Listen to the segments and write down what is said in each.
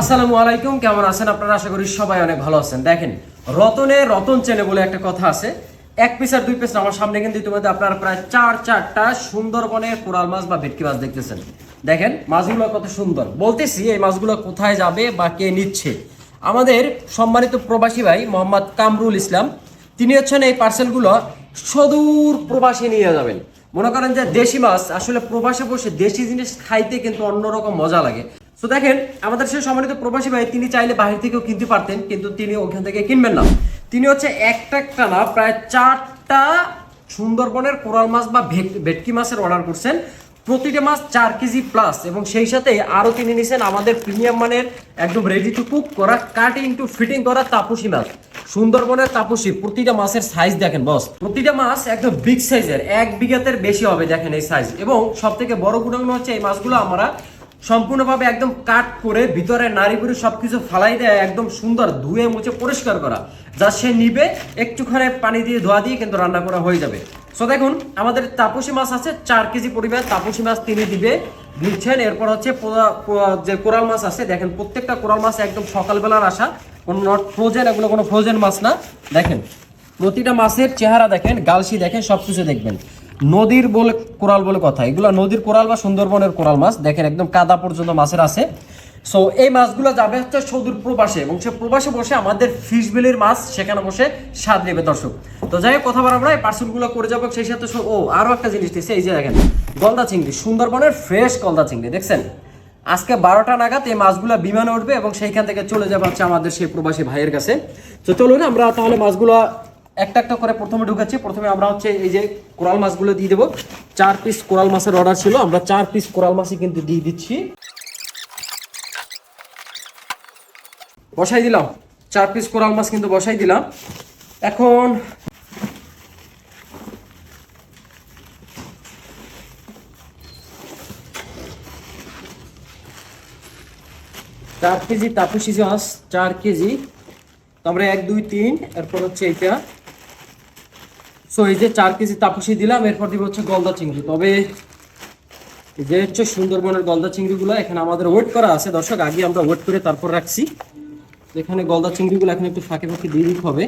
আসসালামু আলাইকুম, কেমন আছেন আপনারা? আশা করি সবাই অনেক ভালো আছেন। দেখেন, রতনে রতন চেনে বলে একটা কথা আছে। এক পিস আর দুই পিস আমার সামনে কিন্তু ইতিমধ্যে আপনারা প্রায় চার চারটা সুন্দরবনের কোরাল মাছ বা ভেটকি মাছ দেখতেছেন। দেখেন, মাছগুলো কত সুন্দর। বলতেছি, এই মাছগুলো কোথায় যাবে বা কে নিচ্ছে? আমাদের সম্মানিত প্রবাসী ভাই মোহাম্মদ কামরুল ইসলাম, তিনি হচ্ছেন এই পার্সেলগুলো সদূর প্রবাসী নিয়ে যাবেন। মনে করেন যে দেশি মাছ, আসলে প্রবাসে বসে দেশি জিনিস খাইতে কিন্তু অন্যরকম মজা লাগে। তো দেখেন, আমাদের সেই সম্মানিত প্রবাসী ভাই, তিনি চাইলে বাহির থেকেও কিনতে পারতেন, কিন্তু তিনি ওখান থেকে কিনবেন না। তিনি হচ্ছে একটা একটা না প্রায় চারটা সুন্দরবনের কোরাল মাছ বা ভেট- ভেটকি মাছের অর্ডার করছেন। প্রতিটা মাছ চার কেজি প্লাস এবং সেই সাথে আরও তিনি নিছেন আমাদের প্রিমিয়াম মানের একদম রেডি টু কুক করা কাটিং টু ফিটিং করা তাপসী মাছ। সুন্দরবনের তাপসী, প্রতিটা মাছের সাইজ দেখেন বস প্রতিটা মাছ একদম বিগ সাইজের এক বিঘাতের বেশি হবে দেখেন এই সাইজ এবং সব থেকে বড় গুণাগুণ হচ্ছে এই মাছগুলো আমরা সম্পূর্ণভাবে একদম কাট করে ভিতরে নারী পুরুষ সবকিছু ফালাই দেয়, একদম সুন্দর ধুয়ে মুছে পরিষ্কার করা। যা সে নিবে, একটুখানি পানি দিয়ে ধোয়া দিয়ে কিন্তু রান্না করা হয়ে যাবে। সো দেখুন, আমাদের তাপসী মাছ আছে, চার কেজি পরিমাণ তাপসী মাছ তিনি দিবে, দিচ্ছেন। এরপর হচ্ছে যে কোরাল মাছ আছে, দেখেন প্রত্যেকটা কোরাল মাছ একদম সকালবেলার আসা কোনো নট ফ্রোজেন এগুলো কোনো ফ্রোজেন মাছ না। দেখেন, প্রতিটা মাছের চেহারা দেখেন, গালসি দেখেন, সবকিছু দেখবেন। নদীর বলে কোরাল বলে কথা। এগুলো নদীর কোরাল বা সুন্দরবনের কোরাল মাছ। দেখেন একদম কাদা পর্যন্ত মাছের আছে। সো এই মাছগুলো যাবে হচ্ছে সদূর প্রবাসে এবং সে প্রবাসে বসে আমাদের ফিশ মাছ, সেখানে বসে স্বাদ নেবে দর্শক। তো যাই হোক, কথা বলা আমরা এই পার্সেলগুলো করে যাব। সেই সাথে ও আরও একটা জিনিস দিচ্ছে এই যে দেখেন, গলদা চিংড়ি, সুন্দরবনের ফ্রেশ গলদা চিংড়ি, দেখছেন? আজকে বারোটা নাগাদ এই মাছগুলো বিমানে উঠবে এবং সেইখান থেকে চলে যাবে হচ্ছে আমাদের সেই প্রবাসী ভাইয়ের কাছে। তো চলুন আমরা তাহলে মাছগুলো একটা একটা করে প্রথমে ঢুকাচ্ছি প্রথমে আমরা হচ্ছে এই যে কোরাল মাছগুলো দিয়ে দেবো। চার পিস কোরাল মাছের অর্ডার ছিল। আমরা চার পিস কোরাল মাছই কিন্তু দিয়ে দিচ্ছি। বসাই দিলাম। চার পিস কোরাল মাছ কিন্তু বসাই দিলাম। এখন চার কেজি তাপসি মাছ চার কেজি। তারপরে এক, দুই, তিন, এরপর হচ্ছে এইটা। সো এই যে চার কেজি তাপসি দিলাম, এরপর দিব হচ্ছে গলদা চিংড়ি। তবে যে হচ্ছে সুন্দরবনের গলদা চিংড়িগুলো এখানে আমাদের ওয়েট করা আছে। দর্শক, আগে আমরা ওয়েট করে তারপর রাখছি। এখানে গলদা চিংড়িগুলো এখন একটু ফাঁকে ফাঁকে দিয়ে দিতে হবে।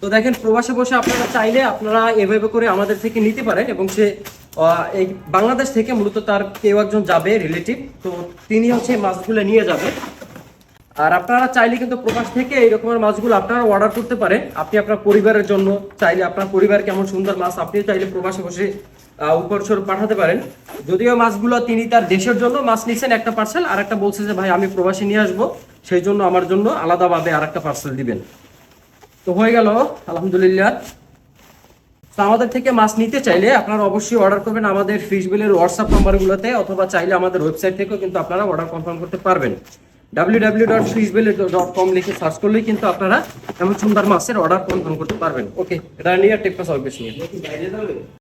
তো দেখেন, প্রবাসে বসে আপনারা চাইলে আপনারা এভাবে করে আমাদের থেকে নিতে পারেন এবং সে এই বাংলাদেশ থেকে মূলত তার কেউ একজন যাবে রিলেটিভ তো তিনি হচ্ছে মাছগুলো নিয়ে যাবে। আর আপনারা চাইলে কিন্তু প্রকাশ থেকে এই রকমের মাছগুলো আপনারা অর্ডার করতে পারেন। আপনি আপনার পরিবারের জন্য চাইলে আপনার পরিবার কেমন সুন্দর মাছ, আপনিও চাইলে প্রবাসে বসে উপর পাঠাতে পারেন। যদিও মাছগুলো তিনি তার দেশের জন্য মাছ নিচ্ছেন একটা পার্সেল আর একটা বলছে যে, ভাই, আমি প্রবাসী নিয়ে আসব। সেই জন্য আমার জন্য আলাদাভাবে আর একটা পার্সেল দিবেন। তো হয়ে গেল, আলহামদুলিল্লাহ। তো আমাদের থেকে মাছ নিতে চাইলে আপনারা অবশ্যই অর্ডার করবেন আমাদের ফিশ বিলের হোয়াটসঅ্যাপ নাম্বারগুলোতে অথবা চাইলে আমাদের ওয়েবসাইট থেকেও কিন্তু আপনারা অর্ডার কনফার্ম করতে পারবেন। W W dot fish dot com লিখে সার্চ করলেই কিন্তু আপনারা এমন সুন্দর মাছের অর্ডার কনফার্ম করতে পারবেন। ওকে এটা নিয়ে টেকটা সলভ নিয়ে।